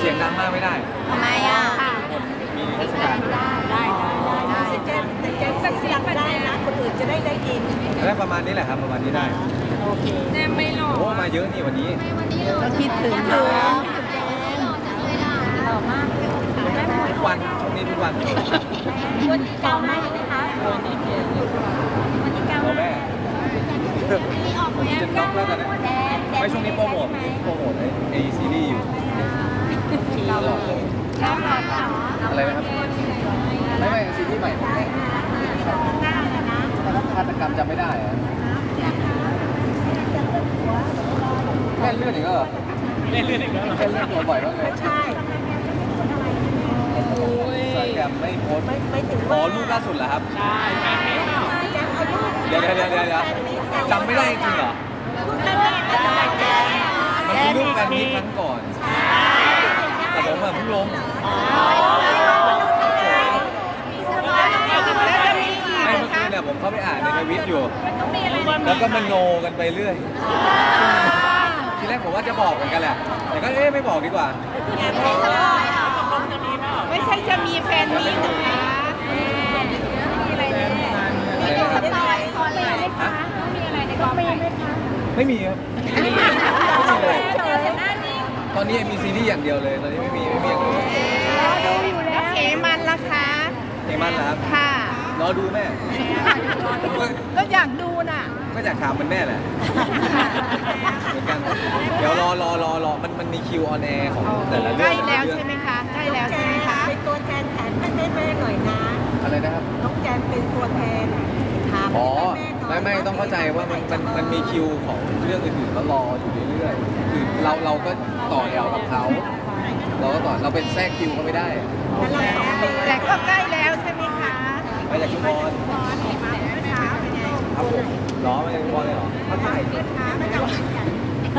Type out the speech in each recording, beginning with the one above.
เราเสียงดังมากไม่ได้ ทำไมอะมีเทศกาลได้ได้ได้แต่แกแต่แกก็เสียงได้นะ คนอื่นจะได้ได้ยินแล้วประมาณนี้แหละครับประมาณนี้ได้ โอเคแน่ไม่หล่อโอ้มาเยอะนี่วันนี้ก็คิดถึงถึเขางหล่อมากทุกวันช่วงนี้ทุกวันวันที่เก้ามากไหมคะวันที่เก้าเราแม่ผมจะน็อกแล้วกันนะไม่ช่วงนี้โปรโมทโปรโมทไอซีรีส์อยู่ ตลอดเลยแล้วหล่อเหรอะไรนะครับไม่ไม่ซีรีส์ใหม่ฆาตกรรมจำไม่ได้อะแค่เลื่อนอีกแล้วเหรอเล่นเลื่อนอีกแล้วแค่นเลื่อนตัวบ่อยมากเลยใช่สายแกรมไม่โพสต์ไม่ไม่ถึงอ๋อว่ารูปล่าสุดเหรอครับ ใช่แม่ไม่เอาแจ็คอายุเดี๋ยวเดี๋ยวเดี๋ยวเดี๋ยวจำไม่ได้จริงเหรอ มันคือรูปแฟนมีตครั้งก่อน ใช่ แต่ผมอะเพิ่งลงไม่เมื่อคืนเนี่ยผมเข้าไปอ่านในทวิตอยู่ แล้วก็มโนกันไปเรื่อย ทีแรกผมว่าจะบอกเหมือนกันแหละ แต่ก็เอ๊ะไม่บอกดีกว่า ไม่ใช่จะมีแฟนมีหนูนะอะไรนะครับต่อยต่อยเลยฮะมีอะไรในกองไหมคะ ไม่มีครับ ไม่มีเลย หน้านิ่ง ตอนนี้มีซีรีส์อย่างเดียวเลย ตอนนี้ไม่มีไม่มีอย่างอื่นดูอยู่แล้วเขมันล่ะคะเอมันนะครับค่ะรอดูแม่ผมก็ก็อยากดูน่ะ ก็อยากถามมันแม่แหละเหมือนกัน เดี๋ยวรอรอรอรอมันมันมีคิวออนแอร์ของแต่ละใกเรื่ล้องแล้วเรื่อใช่งไหมคะใกล้แล้วใช่ไหมคะ เป็นตัวแทนแทนให้แม่แม่หน่อยนะ อะไรนะครับ น้องแจนเป็นตัวแทนถามอ๋อให้ไม่แม่ห น่อยไม่ต้องเข้าใจว่ามันมันมันมีคิวของเรื่องอื่นๆก็รออยู่เรื่อยๆคือเราเราก็ต่อแถวกับเขาเราก็ต่อเราเป็นแทรกคิวเขาไม่ได้แล้วเราสองคนแต่ก็ใกล้แล้วใช่ไหมคะมาจากชุมพรครับผมล้อมาจากชุมพรเลยเหรอเขาถ่ายค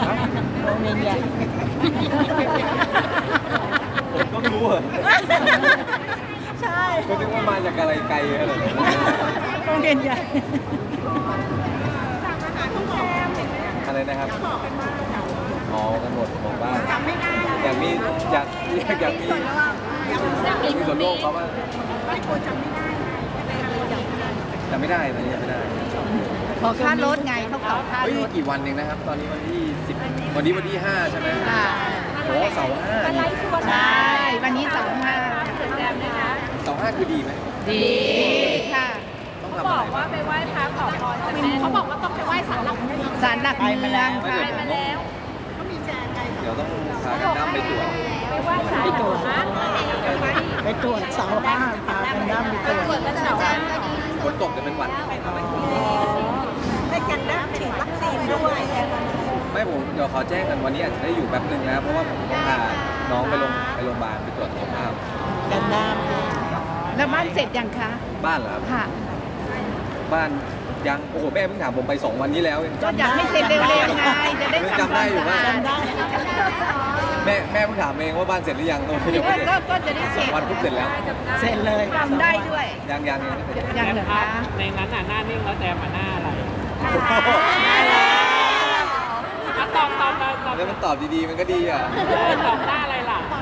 รับโรงเรียนใหญ่ผมก็รู้อะใช่ก็นึกว่ามาจากอะไรไกลขนาดนั้นโรงเรียนใหญ่ อะไร นะครับอ๋อกันหมดบอกว่าอยากมีอยากอยากอยากมีมีส่วนร่วมเขาบ้างจำไม่ได้ตอนนี้จำไม่ได้ขอค่ารถไงเขาขอค่าเฮ้ยรถกี่วันเองนะครับ ตอนนี้วันที่สิบวันนี้วันที่ห้าใช่ไหมค่ะโอ้เสาร์ห้านี่ใช่วันนี้สองห้าเสาร์ห้าคือดีไหมดีค่ะ ต้องทำอะไรบ้างเขาบอกว่าต้องไปไหว้ศาลหลักเมืองศาลหลักเมืองไม่ค่ะเดี๋ยวผมต้องเดี๋ยวต้องพากันน้ำไปตรวจไปตรวจไปตรวจเสาห้าพากันน้ำไปตรวจฝนตกจะเป็นหวัดให้กันได้ฉีดวัคซีนด้วยไม่ผมเดี๋ยวขอแจ้งกันวันนี้อาจจะได้อยู่แป๊บหนึ่งนะเพราะว่าผมต้องพาน้องไปโรงไปโรงพยาบาลไปตรวจสุขภาพกันน้แล้วบ้านเสร็จยังคะ บ้านเหรอครับค่ะ บ้านยังโอ้โหแม่เพิ่งถามผมไปสองวันนี้แล้วเองก็อยากให้เสร็จเร็วๆไงจะได้จำได้อยู่ว่าจำได้แม่แม่เพิ่งถามเองว่าบ้านเสร็จหรือยังโอ้ยคิยัดงว่าไม่เสร็จก็ก็จะได้เสร็จวันปุ๊บเสร็จแล้วำเสร็จเลยจำได้ด้วยยังยังยังไม่เสร็จยังเหรอคะในนั้นน่ะหน้านิ่งแล้วแจมมาหน้าอะไรอะตอบตอบตอบตอบแล้วมันตอบดีๆมันก็ดีอะตอบหน้าอะไรล่ะรั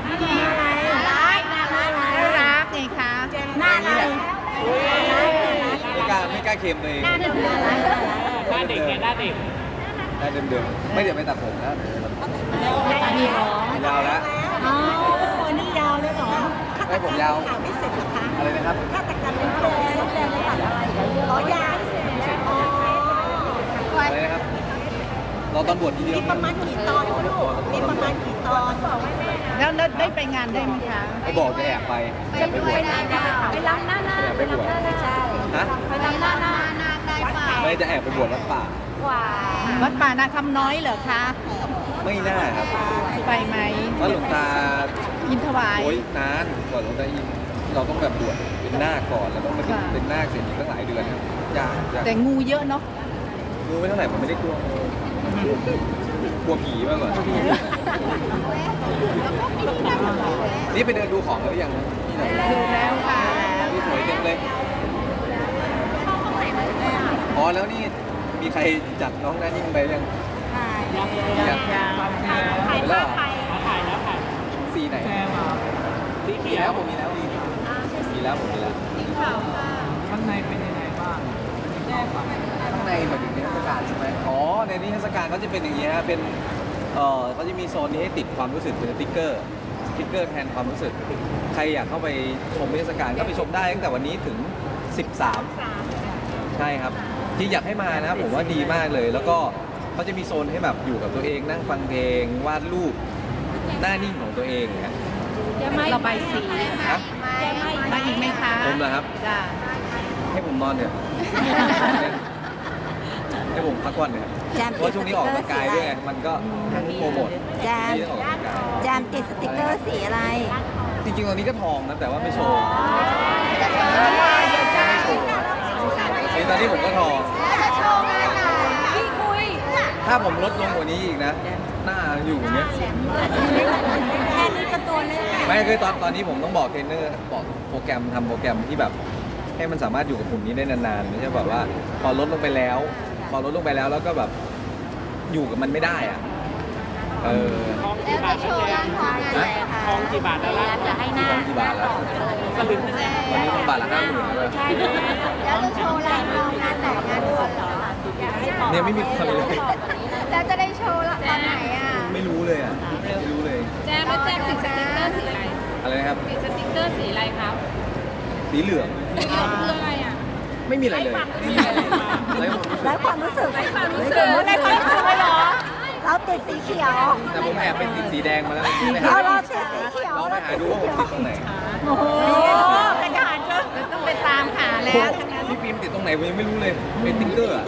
กน่ารักน่ารักไงคะหน้านี้แหละ ไม่กล้าไม่กล้าเค็มตัวเองหน้าเด็กไงหน้าเด็กหน้าเดิมๆไม่เดี๋ยวไปตัดผมแล้วมีหรอยาวแล้วอ๋อวันนี้ยาวเลยเหรอให้ผมยาวข่าวไม่เสร็จเหรอคะอะไรนะครับฆาตกรรมเป็นโปรแสดงว่าตัดอะไรเหรอยาวอ๋ออะไรนะครับอตอนบวชทีเดียวมีประมาณกี่ตอนคุณลูกมีประมาณกี่ตอน แล้วได้ไปงานได้ไหมคะไปบอกจะแอบไปแอบไปบวชไปล้างหน้าหน้าแอบไปบวชใช่ฮะ ไปล้างหน้าหน้าหน้าได้เปล่าไม่จะแอบไปบวชวัดป่า กว่าวัดป่านาคำน้อยเหรอคะ ไม่น่าครับไปไหมว่าหลวงตายินถวาย โอ้ยนานก่อนหลวงตาอินเราต้องแบบบวชเป็นนาคก่อนแล้วต้องมาถึงค่ะ เป็นนาคเสร็จอีกตั้งหลายเดือนยากยากแต่งูเยอะเนาะงูไม่เท่าไหร่ผมไม่ได้กลัวกลัวผีมากกว่า นี่ไปเดินดูของแล้วหรือยังนี่ไหนดูแล้วค่ะนี่สวยเต็มเลยอ๋อแล้วนี่มีใครจัดน้องหน้านิ่งไปยังยังไปแล้วเหรอมาถ่ายแล้วถ่ายสีไหนสีมีเขียแล้ววผมมีแล้วมีแล้วผมมีแล้วข้างในเป็นยังไงบ้างข้างในเหมือนนิทรรศการใช่ไหมอ๋อในนิทรรศการก็จะเป็นอย่างนี้ฮะเป็น เอ่อเขาจะมีโซนนี้ให้ติดความรู้สึกเป็นสติ๊กเกอร์สติ๊กเกอร์แทนความรู้สึก ใครอยากเข้าไปชมนิทรรศการก็ไปชมได้ตั้งแต่วันนี้ถึง 13ใช่ครับที่อยากให้มานะผมว่าดีมากเลย แล้วก็เขาจะมีโซนให้แบบอยู่กับตัวเอง นั่งฟังเพลงวาดรูปหน้านิ่งของตัวเองนะระบายสีฮะมาอีกไหมคะผมเหรอครับ จ้า ให้ผมนอนเถอะ ให้ผมพักก่อนเถอะแจมเพราะว่าช่วงนี้ออกกำลังกายด้วยไงมันก็ทั้งโปรโมทแจมที่ต้องออกกำลังกายแจมติดสติกเกอร์สีอะไรจริงๆตอนนี้ก็ทองนะแต่ว่าไม่โชว์ไม่โชว์นี่ตอนนี้ผมก็ทองพี่คุยถ้าผมลดลงกว่านี้อีกนะ หน้าอยู่อย่างเนี้ยแค่นี้ก็ตัวเล็กไม่คือตอนตอนนี้ผมต้องบอกเทรนเนอร์บอกโปรแกรมทำโปรแกรมที่แบบ ให้มันสามารถอยู่กับหุ่นนี้ได้นานๆไม่ใช่แบบว่า พอลดลงไปแล้ว พอลดลงไปแล้วแล้วก็แบบอยู่กับมันไม่ได้อะเออ ทองกี่บาทแล้วแจมนะทองกี่บาทแล้วล่ะจะให้หน้าทองกี่บาทแล้ว สลึงตอนนี้ต้องบาทละห้าหมื่นเลยใช่แล้วจะโชว์อะไรงานไหนงานบวชเหรอเนี่ยไม่มีคนเลย แล้วจะได้โชว์ละตอนไหนอะไม่รู้เลยอะไม่รู้เลยแจมแล้วแจมติดสติ๊กเกอร์สีอะไรอะไรนะครับติดสติ๊กเกอร์สีอะไรครับ สีเหลืองสีเหลืองคืออะไรอะ ไม่มีอะไรเลยไร้ความรู้สึกได้ความรู้สึกได้ความรู้สึกได้ความรู้สึกเลยเหรอเราติดสีเขียวแต่ผมแอบเป็นติดสีแดงมาแล้วไปหาเราดูเราติดสีเขียวลองไปหาดูว่าผมติดตรงไหนโอ้โหกระดาษก็ต้องไปตามหาแล้วทั้งนั้นพี่ฟิล์มติดตรงไหนผมยังไม่รู้เลยเป็นติ๊กเกอร์อะ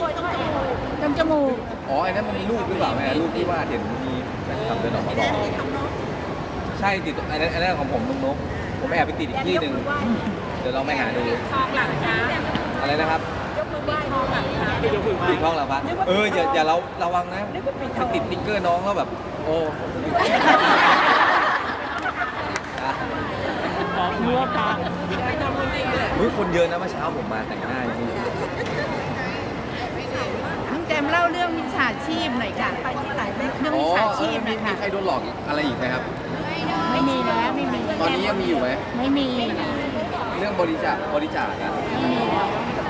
จมจมูกอ๋อไอ้นั่นมันรูปหรือเปล่าแม่รูปที่ว่าเห็นมีแฟนคลับเดินออกมาบอกใช่ติดตรงไอ้นั่นไอ้นั่นของผมตรงนกผมแอบไปติดอีกที่หนึ่งเดี๋ยวลองไปหาดูทองหลังคะ อะไรนะครับติดทองหลังคะไปยกมือไหว้ติดห้องแล้วปะเอออย่าอย่าเราระวังนะไปติดติ๊กเกอร์น้องแล้วแบบ โอ้อะทองเนื้อปลาอุ๊ยคนเยอะนะเมื่อเช้าผมมาแต่งหน้าจริงน้องแจมเล่าเรื่องมิจฉาชีพหน่อยค่ะเรื่องอ๋อมิจฉาเอชีอพมีนะมีคะใครโดนหลอกอีกอะไรอีกไหมครับ ไม่มีแล้วไม่มี ตอนนี้ยังมีอยู่ไหมไม่มี เรื่องบริจาคบริจาคอะไม่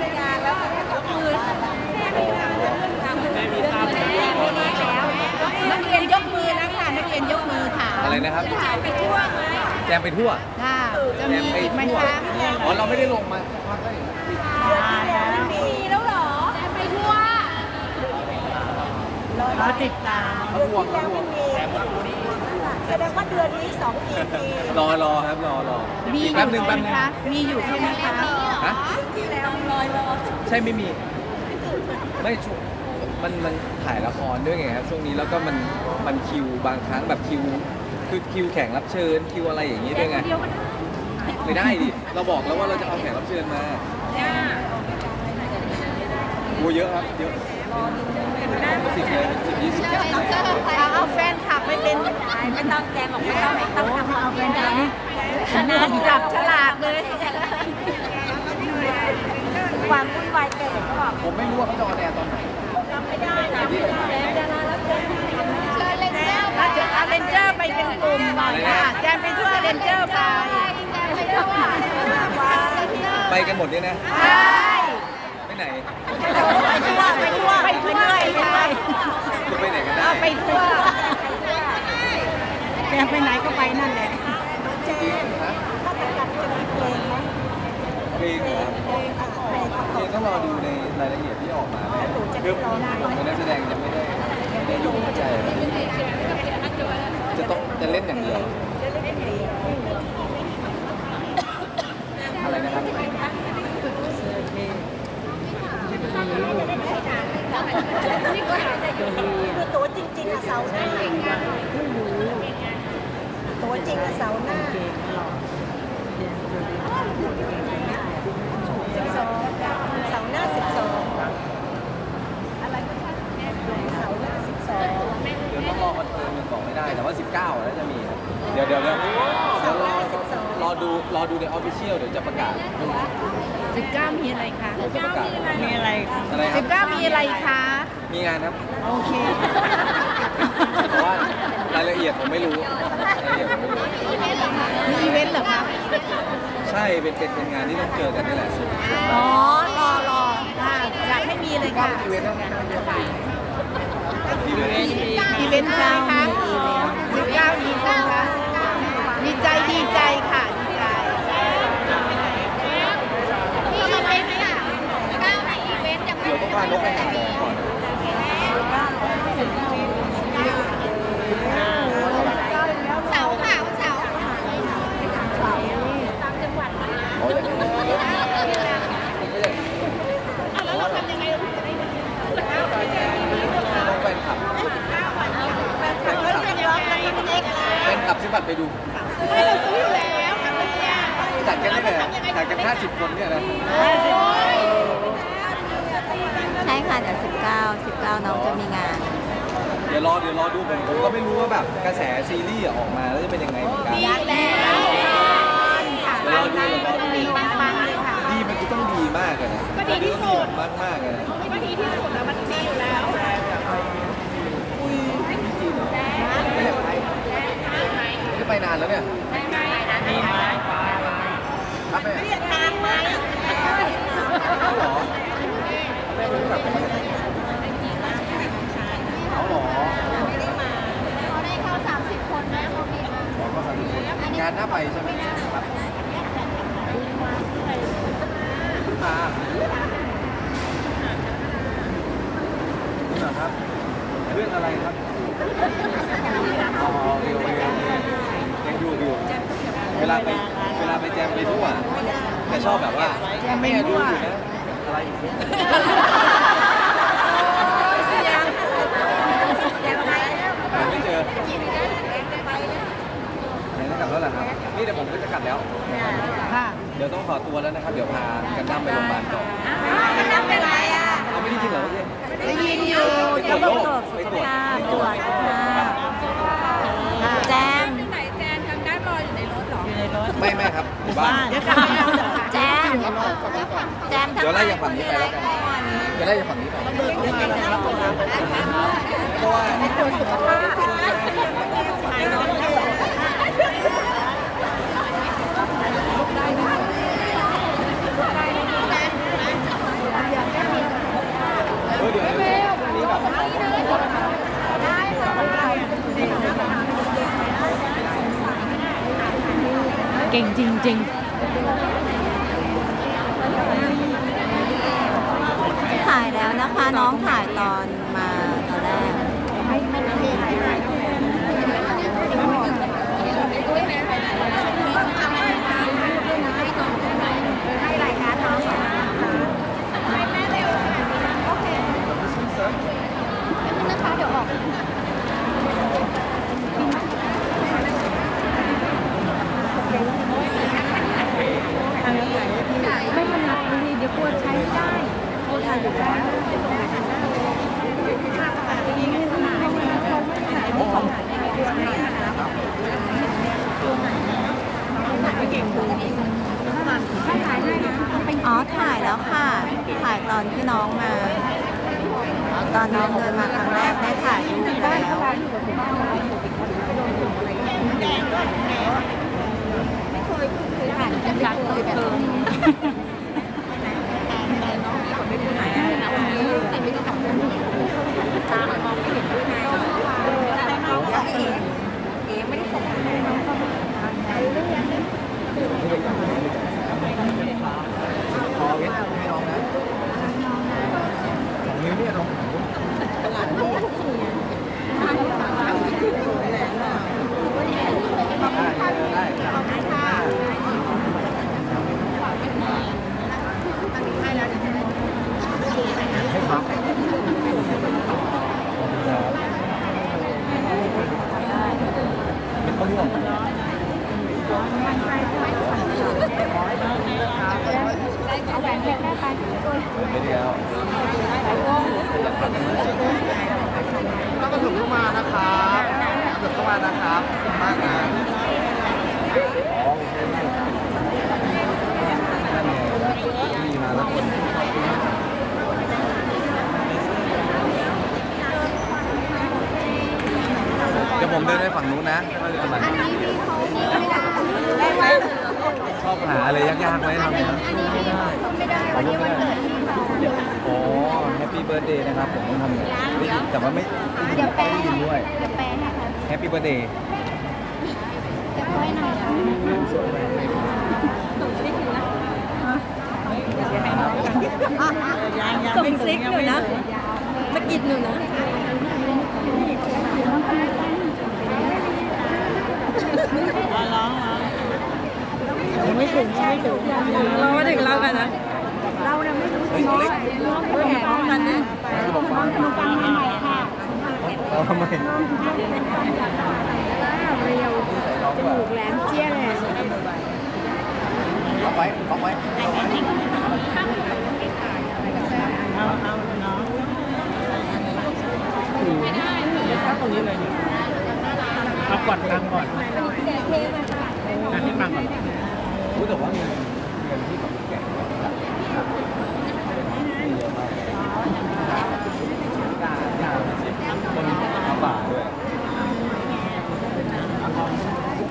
แล้วก็ยกมือไม่มีทราบไหมนักเรียนยกมือแล้วค่ะนักเรียนยกมือค่ะอะไรนะครับ แจมไปทั่วค่ะจะแจมีมไปอีกไหมทั่วคะอ๋อเราไม่ได้ลงมาสักพักแล้วนี่มีแล้วหรอแจมไปทั่วราติดตามเขาทวงเขาทวงแสดงว่าเดือนนี้สอง EP รอรอครับรอรอมีแป๊บหนึ่งแป๊บนึงมคะมีอยู่ใช่ไหมคะ ใช่ไม่มี ไม่ช่วงมันมันถ่ายละครด้วยไงครับ ช่วงนี้แล้วก็มันมันคิวบางครั้งแบบคิว คือคิวแข่งรับเชิญคิวอะไรอย่างนี้ด้วยไงไม่ได้ดิเราบอกแล้วว่าเราจะเอาแขกรับเชิญมาโอ้เยอะครับเยอะเป็นสิบเลยสิบยี่สิบเอาเอาแฟนคลับไปเป็นไม่ต้องแจมบอกไม่ต้องไม่ต้องทำเอาเป็นไรชนะจับฉลากเลย ความวุ่นวายเกิดก็บอกผมไม่รู้ว่าเขาจะออนแอร์ตอนไหนแจมดาราแล้วเลนเจอร์ไปเป็นกลุ่มบ่อยค่ะแจมไปทั่วเลนเจอร์ไปไปกันหมดเนี่ยนะใช่ไปไหนไปทั่วไปทั่วไปทั่วไปไปไหนกันได้ไปทั่วแจมไปไหนก็ไปนั่นแหละจริงฮะถ้าแต่กัดจะมีเพลงไหม ลงเหรอเพลงต้องรอดูในรายละเอียดที่ออกมาคือผมนักแสดงยังไม่ได้ไม่ได้ยุ่งหัวใจอะไรจะต้องจะเล่นอย่างเดียวอะไรนะครับคือตัวจริงๆอะเสาหน้าตัวจริงอะเสาหน้าสิบสองเสาร์หน้าสิบสองอะไรก็ใช่เสาร์หน้าสิบสอง เดี๋ยวต้องรอคอนเฟิร์มยังบอก ไม่ได้ แต่ว่า 19แล้วจะมีครับเดี๋ยวเดี๋ยวเดี๋ยวเดี๋ยวรอรอดูรอดูในออฟฟิเชียลเดี๋ยวจะประกาศ สิบเก้ามีอะไรคะเดี๋ยวจะประกาศมีอะไรอะไรคสิรับบเก้ามีอะไรคะมีงานครับ โอเค แต่ว่ารายละเอียดผมไม่รู้รายละเอียดผมไม่รู้ มีอีเวนต์เหรอคะใช่เป็นเป็นเป็นงานที่ต้องเจอกันนี่แหละอ๋อรอรอค่ะอยากให้มีเลยค่ะอีเวนต์ต้องอีเวนต์อีเวนต์ใช่ไหมคะ สิบเก้าอีเวนต์ค่ะดีใจดีใจค่ะดีใจมีอีเวนต์ไหมอะก้าไหนอีเวนต์ยังเดี๋ยวต้องพานกไปหาหมอก่อนเสาร์ค่ะวันเสาร์โอ้ยอย่างนี้ต้องแฟนคลับแฟนคลับ แฟนคลับซื้อบัตรไปดูจัดกันได้เลยจัดกัน 50 คนเนี่ยนะใช่ค่ะเดี๋ยว19 19 น้องจะมีงาน เดี๋ยวรอเดี๋ยวรอดูผมผมก็ไม่รู้ว่าแบบกระแสซีรีส์อะออกมาแล้วจะเป็นยังไงเหมือนกันดีแล้วเดี๋ยวรอดูเลยดีมากๆเลยค่ะ ดีมันจะต้องดีมากเลยนะก็ดีที่สุดมากมากๆเลยนะว่าดีที่สุดแล้วมันดีอยู่แล้วไม่ได้ไปไม่ ได้ไปนานแล้วเนี่ยมีไหมครับแม่เรียกทางไหมเอาเหรอแม่ไม่รู้แบบเอาเหรอเขาได้เข้า 30 คนนะเขามีมาขอข้อสามสิบคนงานหน้าไปใช่ไหมครับคุณตานี่เหรอครับ เรื่องอะไรครับ อ๋อโอเคโอเคยังอยู่อยู่ เว ลาไปเวลาไปแจมไปทั่วแต่ชอบแบบว่าแม่ดูอยู่นะอะไรอยู่ไม่เจอไหนจะกลับแล้วเหรอครับนี่เดี๋ยวผมก็จะกลับแล้วค่ะเดี๋ยวต้องขอตัวแล้วนะครับ เดี๋ยวพากันดั้มไปโรงพยาบาลต่อมันนับเป็นไรอะเอาไม่ได้ยินเหรอเมื่อกี้ได้ยินอยู่ไปตรวจโรคไปตรวจไปตรวจแจม ไม่ไม่ครับอยู่บ้านเดี๋ยวกลับไปเอาเดี๋ยวค่ะแจมแจมทั้งเดี๋ยวไล่จากฝั่งนี้ไปแล้วกันเดี๋ยวไล่จากฝั่งนี้ไปเพราะว่าเออเดี๋ยวเดี๋ยวอันนี้แบบ เก่งจริงถ่ายแล้วนะคะน้องถ่ายตอนมาตอนแรกนะคะเดี๋ยวออก ๆ ไม่ถนัดดีเดี๋ยวกลัวใช้ไม่ได้โอ้ถ่ายอยู่บ้านถ่ายได้นะ อ๋อ ถ่ายแล้วค่ะ ถ่ายตอนที่น้องมา ตอนน้องเดินมาครั้งแรกได้ถ่ายรูปแล้ว ไม่เคยเคยผ่านกันไม่เคยแบบไม่ไปไหนอะแต่ไม่ต้องบอกตามมองไม่เห็นด้วยไงเอ๋เอ๋ไม่ได้ส่งให้น้องก็ พอเว้นให้น้องนะสองนิ้วเนี่ยน้อง ตลาดนี่ ได้ได้ให้พักเป็นข้าวม่วงไม่ได้แล้ว แล้วก็ ถึงเข้ามานะครับถึงเข้ามานะครับมากนะเคนั่มาแล้วเดี๋ยวผมเดินไปฝั่งนู้นนะว่าจะทำอะไรชอบหาอะไรยากๆไว้ทำนะไม่ได้ วันนี้วันเกิดอ๋อแฮ ปปี้เบิร์ดเดย์นะครับผมต้องทำไงได้ยินแต่ว่าไม่ได้ยินได้ยินด้วยเดี๋ยวแปลให้ค่ะแฮปปี้เบิร์ดเดย์เดี๋ยวค่อยหน่อยค่ะส่งซิกหนูนะสะกิดหนูนะยังไม่ถึงยังไม่ถึงเราไม่ถึงเรากันนะ เราเนี่ยไม่รู้เฮ้ยเล็กเราแข่งพร้อมกันนะบอกฟังฟังใหม่ค่ะเอาทำไมเรียวจมูกแหลมเจี๊ยเลยล็อกไว้ล็อกไว้เอาก่อนตังก่อนอันที่ตังก่อนรู้แต่ว่าเงินเงินที่แบบแก่เยอะมากคนมาป่าด้วย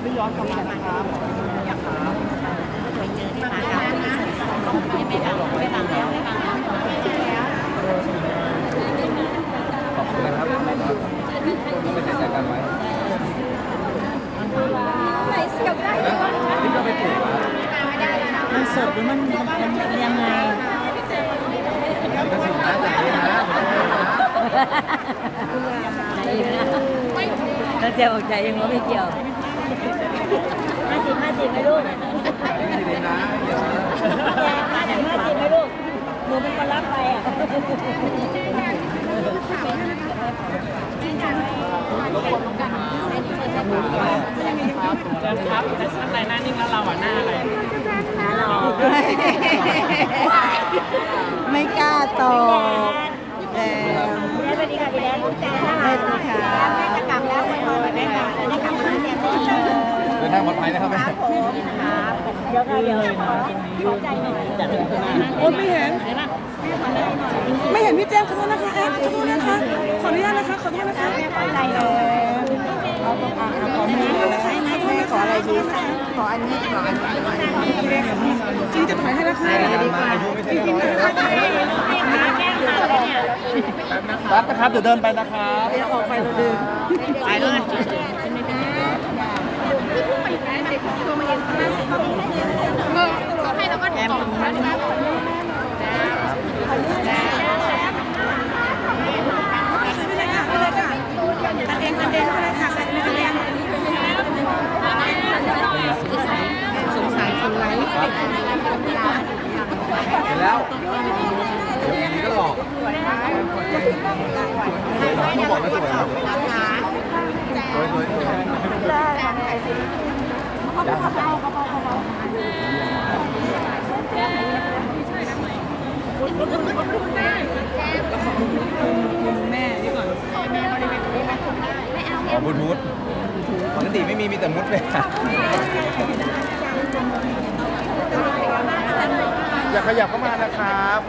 ไม่ ย้อนกลับมานะครับขอบคุณนะครับไม่เสียใจกันไหมไหนเสียบได้นะนี่ก็ไปปลูกอะมันสดหรือมันมันยังไงนี่ก็สินะแต่นี้นะเราเจ็บออกใจยังว่าไม่เกี่ยวห้าสิบห้าสิบ ไหมลูกนี่ดีนะเดี๋ยวนะห้าสิบห้าสิบไหมลูกหนูเป็นคนรับไปอะเดินครับแต่ชั้นไหนหน้านิ่งแล้วเราอะหน้าอะไรไม่กล้าตอบแต่ สวัสดีค่ะพี่แดนลูกจ้า ไม่รู้ค่ะ แม่จะกลับแล้วไปนอนไปแม่กลับแล้วได้กลับมาเนี่ย เดินทางปลอดภัยนะครับแม่เดี๋ยวก็เดี๋ยวเข้าใจหน่อยจะถึงนะโอ้ไม่เห็น ไม่เห็นพี่แจ้มขอโทษนะคะแอมขอโทษนะคะ ขออนุญาตนะคะ ขอโทษนะคะเข้าใจหน่อยเอาตรงอ่างขอแม่ขอนะคะแม่ขออะไรดีขออันนี้ขออันนี้จริงจะถ่ายให้นะคะมาอายุไม่ใช่น้อยเลยรับนะครับเดี๋ยวเดินไปนะครับออกไปเราดึงไปเลย ให้แล้วก็ตอบ สงสารคนไร้ เห็นแล้วเดี๋ยวนี้ก็หลอกเขาบอกว่าสวยนะสวยสวยสวย อ๋อบูทูธปกติไม่มีมีแต่มุดเลยอะ อย่าขยับเข้ามานะครับ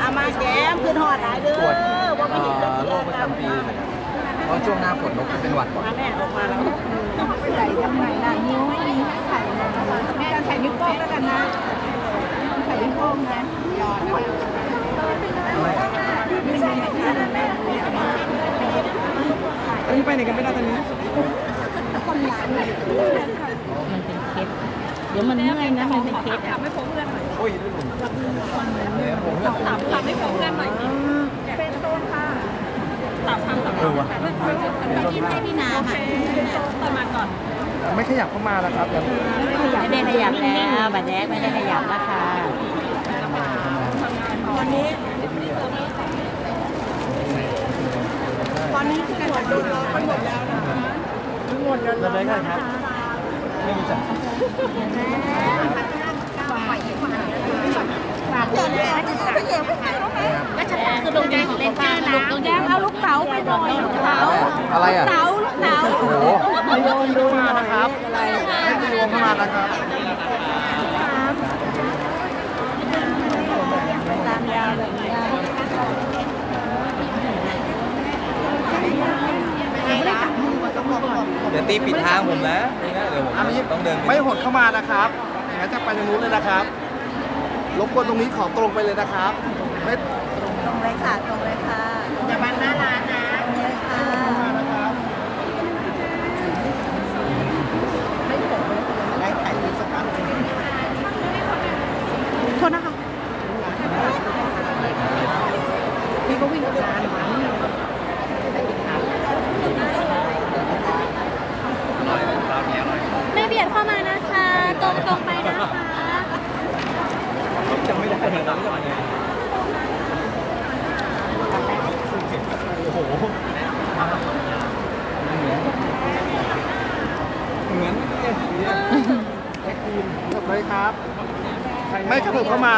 อา มาแก้มขึ้นหอดหลายเด้อตรวจว่าไม่เอ่เห็นอโรคประจประจำปีเลยครับเพราะช่วงหน้าฝนนกจะเป็นหวัดบ่อยแม่ออกมาแล้วใส่ทำไมล่ะนิ้วไม่มีให้ใส่นะแม่ใส่นิ้วโป้งแล้วกันนะใส่นิ้วโป้งนะหยอดอันนี้ไปไหนกันไม่ได้ตอนนี้มันเป็นเคสเดี๋ยวมันเมื่อยนะมันเป็นเคสอะโอ้ย ลื่นเนี่ยผมเนี่ยเออวะพี่น้ำอะไม่ขยับเข้ามาแล้วครับไม่ได้ขยับแล้วบัตรแรกไม่ได้ขยับนะคะตอนนี้คือหมดโดนล้อกันหมดแล้วนะคะหมดกันเราได้กันครับไม่รู้จัก เดี๋ยวเนี่ยจะเหยียบไปไหนแล้วแม่คือลงแดงเล่นก้านะลงแดงเอาลูกเต๋าไปหน่อยลูกเต๋าอะไรอะเต๋าลูกเต๋าโอ้โหมาโยนดูมานะครับให้ดูเข้ามานะครับตามยาวแบบนี้เดี๋ยวตีปิดทางผมนะนี่นะเดี๋ยวผมอันนี้ต้องเดินปไม่หดเข้ามานะครับ งั้นจะไปทางนู้นเลยนะครับรบกวนตรงนี้ขอตรงไปเลยนะครับไม่ ตรงเลยค่ะตรงเลยค่ะอย่าบังหน้าร้านนะตรงเลยค่ะ นะครับ ได้ถ่ายรูปสักครั้งโทษนะคะพี่ก็วิ่งออกมาหมา ไม่เบียดเข้ามานะคะ ตรงตรงๆไปนะคะ จำไม่ได้เลยนะไม่ได้โอ้โหเหมือนเหมือน จบเลยครับ ไม่กระเถิบเข้ามา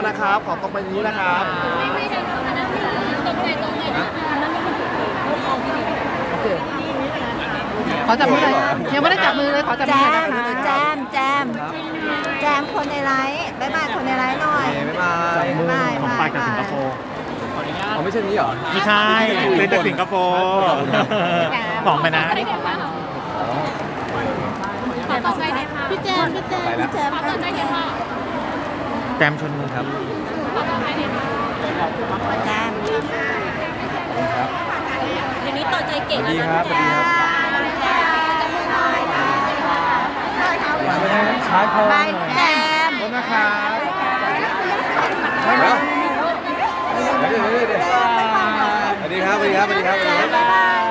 นะครับขอตรงไปนี้นะครับไม่ไม่เดินเข้ามานะพี่ตรงไหนตรงไหนนะคะขอจับมือเลยยังไม่ได้จับมือเลยขอจับแจมือหน่อยมนะคะ แจมแจมครับแจมคนในไลฟ์บ๊ายบายคนในไลฟ์หน่อยเอ๊ะบ๊ายบายบ๊ายบายบ๊ายบายอ๋อไม่ใช่นี้เหรอ ไม่ใช่เป็นแต่สิงคโปร์บอกไปนะขอต่อไปเลยค่ะพี่แจมพี่แจมไปแล้วขอต่อไปเลยค่ะแจมชนมือครับ ขอต่อไปเลยค่ะแจมครับเดี๋ยวนี้ต่อใจเก่งสวัสแล้วดีนะครับสวัสดีครับชาร์จคอบายแจมขอบคุณนะครับเดี๋ยวเดี๋ยวเดี๋ยวเดี๋ยวสวัสดีครับสวัสดีครับสวัสดีครับ